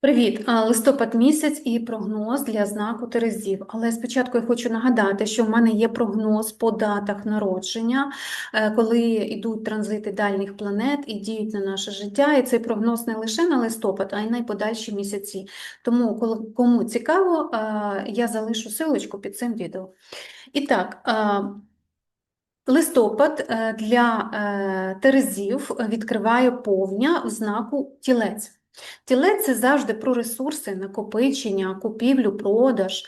Привіт, листопад місяць і прогноз для знаку Терезів. Але спочатку я хочу нагадати, що в мене є прогноз по датах народження, е, коли йдуть транзити дальніх планет і діють на наше життя. І цей прогноз не лише на листопад, а й на подальші місяці. Тому, кому цікаво, е, я залишу силочку під цим відео. І так, е, листопад для Терезів відкриває повня в знаку Тілець. Тілець це завжди про ресурси, накопичення, купівлю, продаж,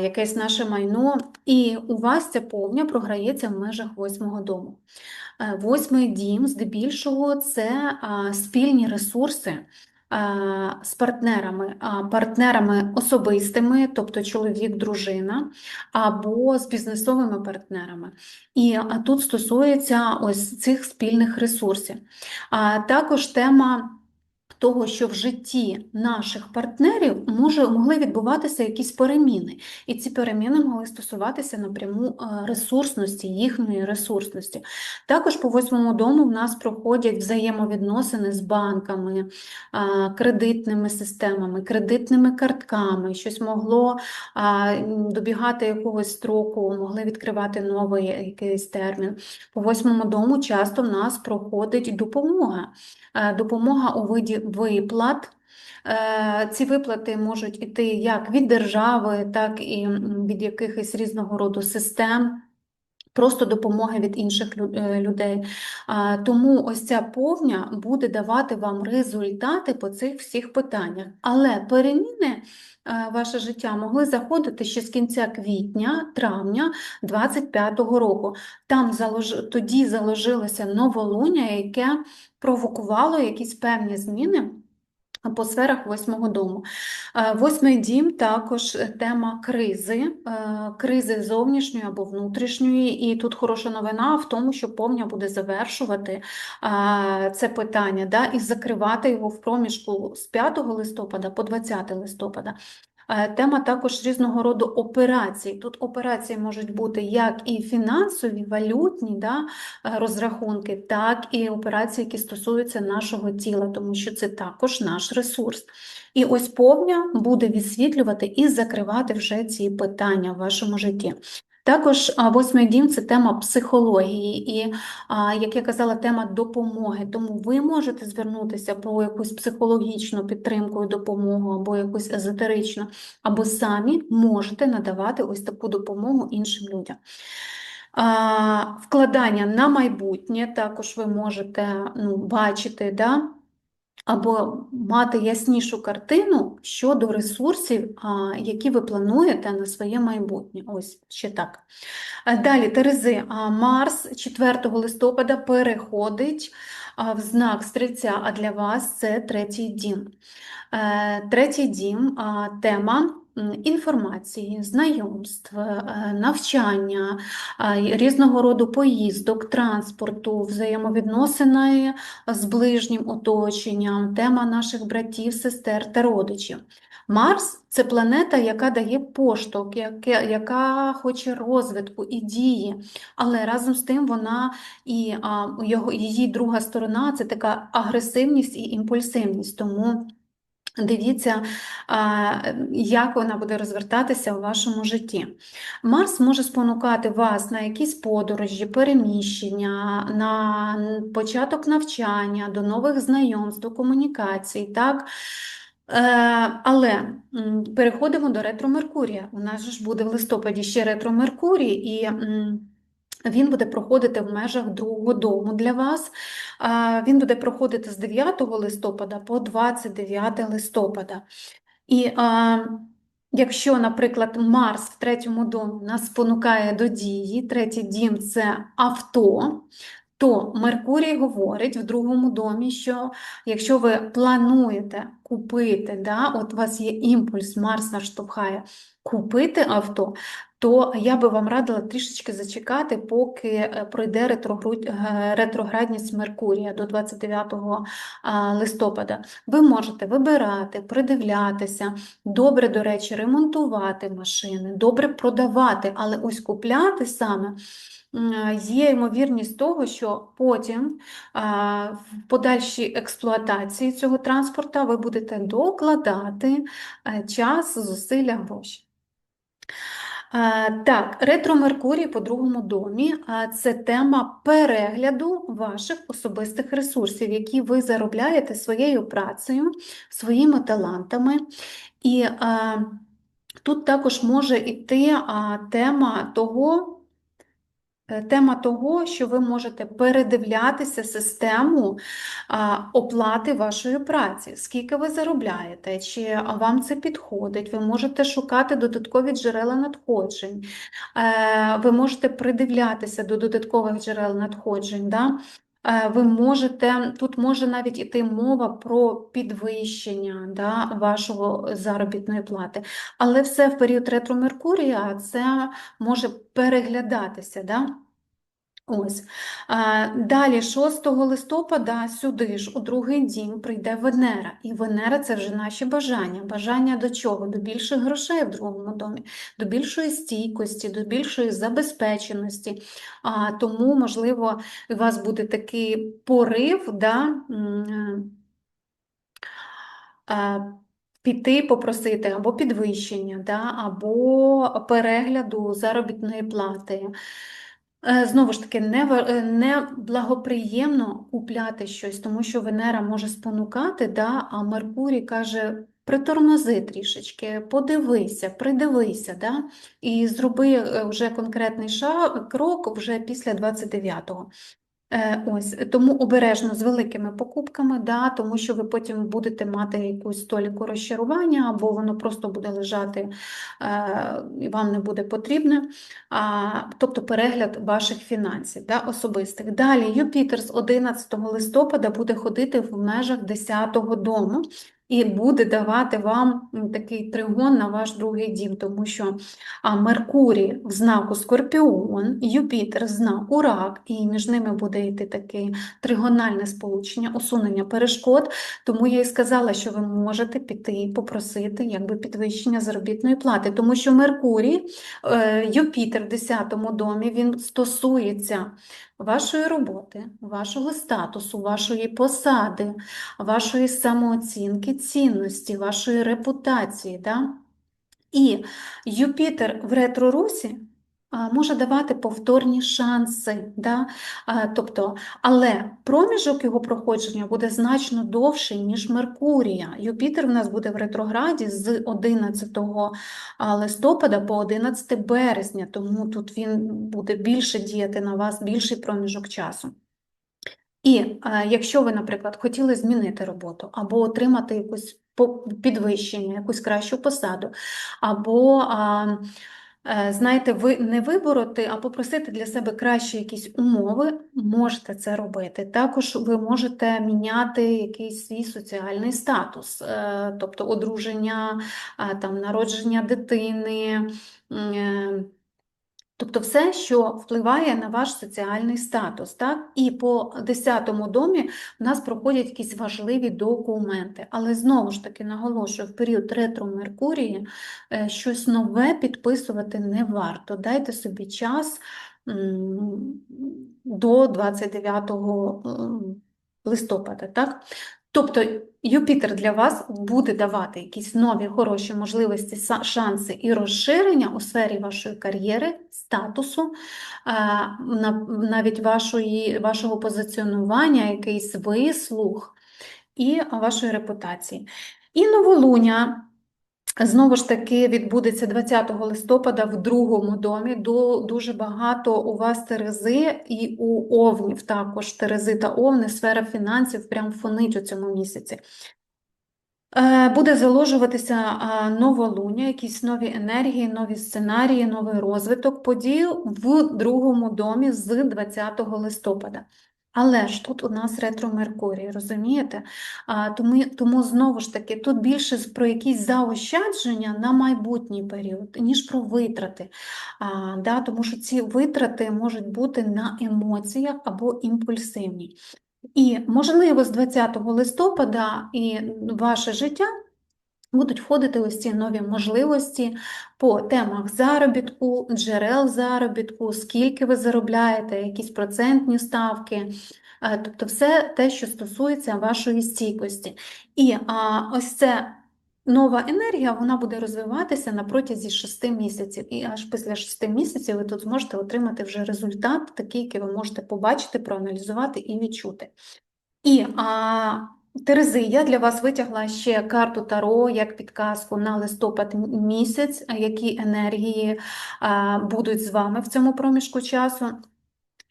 якесь наше майно. І у вас ця повня програється в межах восьмого дому. Е, Восьмий дім, здебільшого, це спільні ресурси з партнерами, партнерами особистими, тобто чоловік, дружина, або з бізнесовими партнерами. І тут стосується ось цих спільних ресурсів. Також тема того, що в житті наших партнерів може, могли відбуватися якісь переміни, і ці переміни могли стосуватися напряму е, ресурсності, їхньої ресурсності. Також по восьмому дому в нас проходять взаємовідносини з банками, кредитними системами, кредитними картками, щось могло добігати якогось строку, могли відкривати новий якийсь термін. По восьмому дому часто в нас проходить допомога. Е, допомога у виді виплат. Е, Ці виплати можуть іти як від держави, так і від якихось різного роду систем. Просто допомоги від інших е, людей. Тому ось ця повня буде давати вам результати по цих всіх питаннях. Але переміни ваше життя могли заходити ще з кінця квітня, травня 25-го року. Там залож... тоді заложилося новолуння, яке провокувало якісь певні зміни по сферах восьмого дому. Е, Восьмий дім також тема кризи, е, кризи зовнішньої або внутрішньої. І тут хороша новина в тому, що повня буде завершувати е, це питання да, і закривати його в проміжку з 5 листопада по 20 листопада. Е, Тема також різного роду операцій. Тут операції можуть бути як і фінансові, валютні да, е, розрахунки, так і операції, які стосуються нашого тіла, тому що це також наш ресурс. І ось повня буде відсвітлювати і закривати вже ці питання в вашому житті. Також восьмий дім це тема психології і, як я казала, тема допомоги. Тому ви можете звернутися по якусь психологічну підтримку і допомогу, або якусь езотеричну, або самі можете надавати ось таку допомогу іншим людям. Вкладання на майбутнє також ви можете ну, бачити, да? Або мати яснішу картину щодо ресурсів, які ви плануєте на своє майбутнє. Ось ще так. Далі, Терези, Марс 4 листопада переходить в знак Стрільця, а для вас це третій дім. Е, Третій дім, тема інформації, знайомств, е, навчання, різного роду поїздок, транспорту, взаємовідносини з ближнім оточенням, тема наших братів, сестер та родичів. Марс це планета, яка дає поштовх, яка хоче розвитку і дії, але разом з тим вона і його, її друга сторона це така агресивність і імпульсивність. Тому Дивіться, як вона буде розвертатися у вашому житті. Марс може спонукати вас на якісь подорожі, переміщення, на початок навчання, до нових знайомств, до комунікацій, так? Е, Але переходимо до ретро Меркурія. У нас ж буде в листопаді ще ретро Меркурій, і він буде проходити в межах другого дому для вас. Він буде проходити з 9 листопада по 29 листопада. І якщо, наприклад, Марс в третьому домі нас спонукає до дії, третій дім це авто, то Меркурій говорить в другому домі, що якщо ви плануєте купити, да, от у вас є імпульс, Марс нас штовхає купити авто, то я би вам радила трішечки зачекати, поки е, пройде е, ретроградність Меркурія до 29 листопада. Ви можете вибирати, придивлятися, добре, до речі, ремонтувати машини, добре продавати, але ось купляти саме є ймовірність того, що потім в подальшій експлуатації цього транспорта ви будете докладати е, час, зусилля, гроші. Так, ретро Меркурій по другому домі це тема перегляду ваших особистих ресурсів, які ви заробляєте своєю працею, своїми талантами. І тут також може йти тема того. Е, Тема того, що ви можете передивлятися систему оплати вашої праці, скільки ви заробляєте, чи вам це підходить, ви можете шукати додаткові джерела надходжень, Е, ви можете придивлятися до додаткових джерел надходжень. Да? Е, Ви можете, тут може навіть іти мова про підвищення да, вашого заробітної плати, але все в період ретро Меркурія це може переглядатися. Да? Ось. Далі, 6 листопада, сюди ж, у другий дім, прийде Венера. І Венера це вже наші бажання. Бажання до чого? До більших грошей в другому домі, до більшої стійкості, до більшої забезпеченості. Тому, можливо, у вас буде такий порив, да, піти попросити або підвищення, да, або перегляду заробітної плати. Е, Знову ж таки, не, е, не благоприємно купляти щось, тому що Венера може спонукати, да, а Меркурій каже, притормози трішечки, подивися, придивися, да, і зроби е, вже конкретний крок вже після 29-го. Е, Ось, тому обережно з великими покупками, да, тому що ви потім будете мати якусь толіку розчарування, або воно просто буде лежати е, і вам не буде потрібне. А, тобто перегляд ваших фінансів да, особистих. Далі Юпітер з 11 листопада буде ходити в межах 10-го дому. І буде давати вам такий тригон на ваш другий дім, тому що Меркурій в знаку Скорпіон, Юпітер в знаку Рак, і між ними буде йти таке тригональне сполучення, усунення перешкод. Тому я і сказала, що ви можете піти і попросити якби підвищення заробітної плати, тому що Меркурій, е, Юпітер в 10 домі, він стосується вашої роботи, вашого статусу, вашої посади, вашої самооцінки, цінності, вашої репутації. Да? І Юпітер в ретрорусі може давати повторні шанси, да? Тобто, але проміжок його проходження буде значно довший, ніж Меркурія. Юпітер в нас буде в ретрограді з 11 листопада по 11 березня, тому тут він буде більше діяти на вас, більший проміжок часу. І якщо ви, наприклад, хотіли змінити роботу або отримати якусь підвищення, якусь кращу посаду, або, знаєте, ви не вибороти, а попросити для себе кращі якісь умови, можете це робити. Також ви можете міняти якийсь свій соціальний статус, е, тобто одруження, там, народження дитини. Е, Тобто все, що впливає на ваш соціальний статус, так? І по 10-му домі в нас проходять якісь важливі документи. Але знову ж таки наголошую, в період ретро-Меркурії е, щось нове підписувати не варто. Дайте собі час до 29 листопада, так? Тобто Юпітер для вас буде давати якісь нові хороші можливості, шанси і розширення у сфері вашої кар'єри, статусу, навіть вашої, вашого позиціонування, якийсь вислух і вашої репутації. І новолуння. Знову ж таки, відбудеться 20 листопада в другому домі. Ду- Дуже багато у вас Терези і у Овнів також Терези та Овни, сфера фінансів прям фонить у цьому місяці. Е, Буде заложуватися новолуння, якісь нові енергії, нові сценарії, новий розвиток подій в другому домі з 20 листопада. Але ж тут у нас ретро-Меркурій, розумієте? А, тому, тому знову ж таки, тут більше про якісь заощадження на майбутній період, ніж про витрати. А, да, тому що ці витрати можуть бути на емоціях або імпульсивні. І, можливо, з 20 листопада і ваше життя Будуть входити ось ці нові можливості по темах заробітку, джерел заробітку, скільки ви заробляєте, якісь процентні ставки, Е, тобто все те, що стосується вашої стійкості. І а, ось це нова енергія, вона буде розвиватися на протязі 6 місяців. І аж після 6 місяців ви тут зможете отримати вже результат, такий, який ви можете побачити, проаналізувати і відчути. І а, Терези, я для вас витягла ще карту Таро як підказку на листопад місяць, які енергії а, будуть з вами в цьому проміжку часу.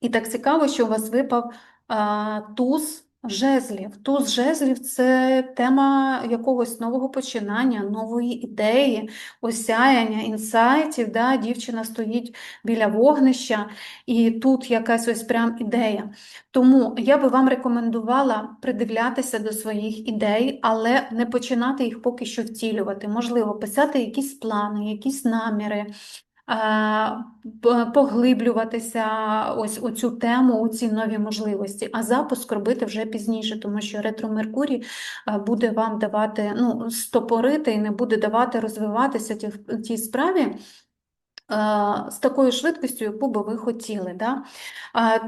І так цікаво, що у вас випав а, туз жезлів. Туз жезлів це тема якогось нового починання, нової ідеї, осяяння, інсайтів. Да? Дівчина стоїть біля вогнища, і тут якась ось прям ідея. Тому я би вам рекомендувала придивлятися до своїх ідей, але не починати їх поки що втілювати. Можливо, писати якісь плани, якісь наміри. П- Поглиблюватися ось у цю тему, у ці нові можливості, а запуск робити вже пізніше, тому що ретро Меркурій буде вам давати ну, стопорити і не буде давати розвиватися ті, тій справі, е, з такою швидкістю, яку би ви хотіли. Да?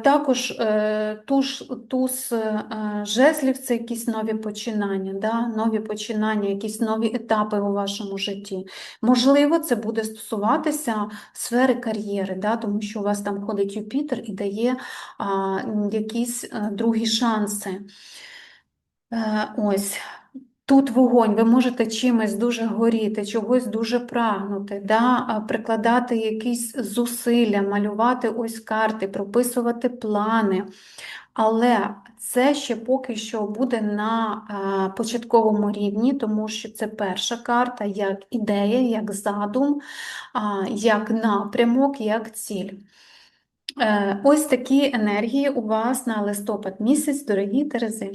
Також е, туз, туз е, жезлів це якісь нові починання, да? нові починання, якісь нові етапи у вашому житті. Можливо, це буде стосуватися сфери кар'єри, да? тому що у вас там ходить Юпітер і дає якісь е, другі шанси. Е, Ось. Тут вогонь, ви можете чимось дуже горіти, чогось дуже прагнути, да? прикладати якісь зусилля, малювати ось карти, прописувати плани. Але це ще поки що буде на а, початковому рівні, тому що це перша карта, як ідея, як задум, як напрямок, як ціль. Е, Ось такі енергії у вас на листопад місяць, дорогі Терези.